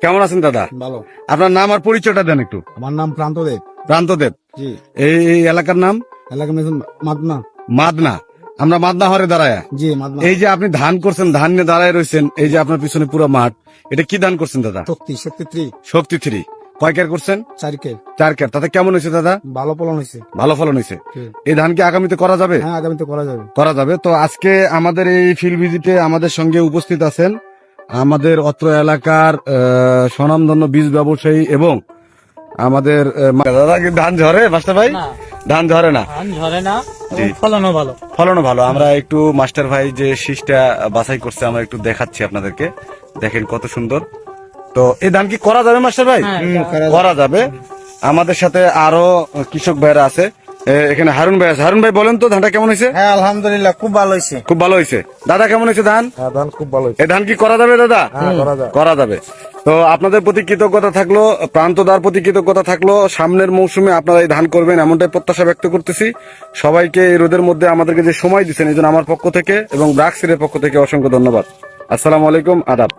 কেমন আছেন দাদা? ভালো। আপনার নাম আর পরিচয়টা দেন একটু। আমার নাম প্রান্তদেব। প্রান্তদেব। জি। এই এই এলাকার নাম? এলাকা মেশন মাদনা। মাদনা। আমরা মাদনা হরে দাঁড়ায়া। জি মাদনা। এই যে আপনি ধান করছেন ধান নিয়ে দাঁড়ায় রয়েছেন এই যে আপনার পিছনে পুরো মাঠ এটা কি ধান করছেন দাদা? শক্তি শক্তি থ্রি শক্তি থ্রি কয় কেয়ার করছেন? চারিকে চার কেয়ার। তাতে কেমন হয়েছে দাদা? ভালো ফলন হয়েছে। ভালো ফলন হয়েছে। এই ধান কি আগামীতে করা যাবে? হ্যাঁ আগামীতে করা যাবে। করা যাবে। তো আজকে আমাদের এই ফিল্ড ভিজিটে আমাদের সঙ্গে উপস্থিত আছেন আমাদের অত্র এলাকার আহ, স্বনামধন্য বীজ ব্যবসায়ী এবং আমাদের দাদা ধান ঝরে মাস্টার ভাই? ধান ঝরে না? ধান ঝরে না ফলনও ভালো। ফলনও ভালো। আমরা একটু মাস্টার ভাই যে শীষটা বাছাই করছে আমরা একটু দেখাচ্ছি আপনাদেরকে। দেখেন কত সুন্দর। তো এই ধান কি করা যাবে মাস্টার ভাই? হ্যাঁ, হুম, করা যাবে। যাবে। আমাদের সাথে আরও কৃষক ভাইরা আছে। এখানে হারুন ভাই আছে। হারুন ভাই বলেন তো ধানটা কেমন হয়েছে? হ্যাঁ আলহামদুলিল্লাহ খুব ভালো হয়েছে। খুব ভালো হয়েছে। দাদা কেমন হয়েছে ধান? হ্যাঁ ধান খুব ভালো হয়েছে। এই ধান কি করা যাবে দাদা? হ্যাঁ করা যাবে। তো আপনাদের প্রতি কৃতজ্ঞতা থাকল প্রান্তদার প্রতি কৃতজ্ঞতা থাকল। সামনের মৌসুমে আপনারা এই ধান করবেন এমনটাই প্রত্যাশা ব্যক্ত করতেছি। সবাইকে এই রোদের মধ্যে আমাদেরকে যে সময় দিচ্ছেন এই জন্য আমার পক্ষ থেকে এবং ব্রাকসিরের পক্ষ থেকে অসংখ্য ধন্যবাদ। আসসালামু আলাইকুম আদাব।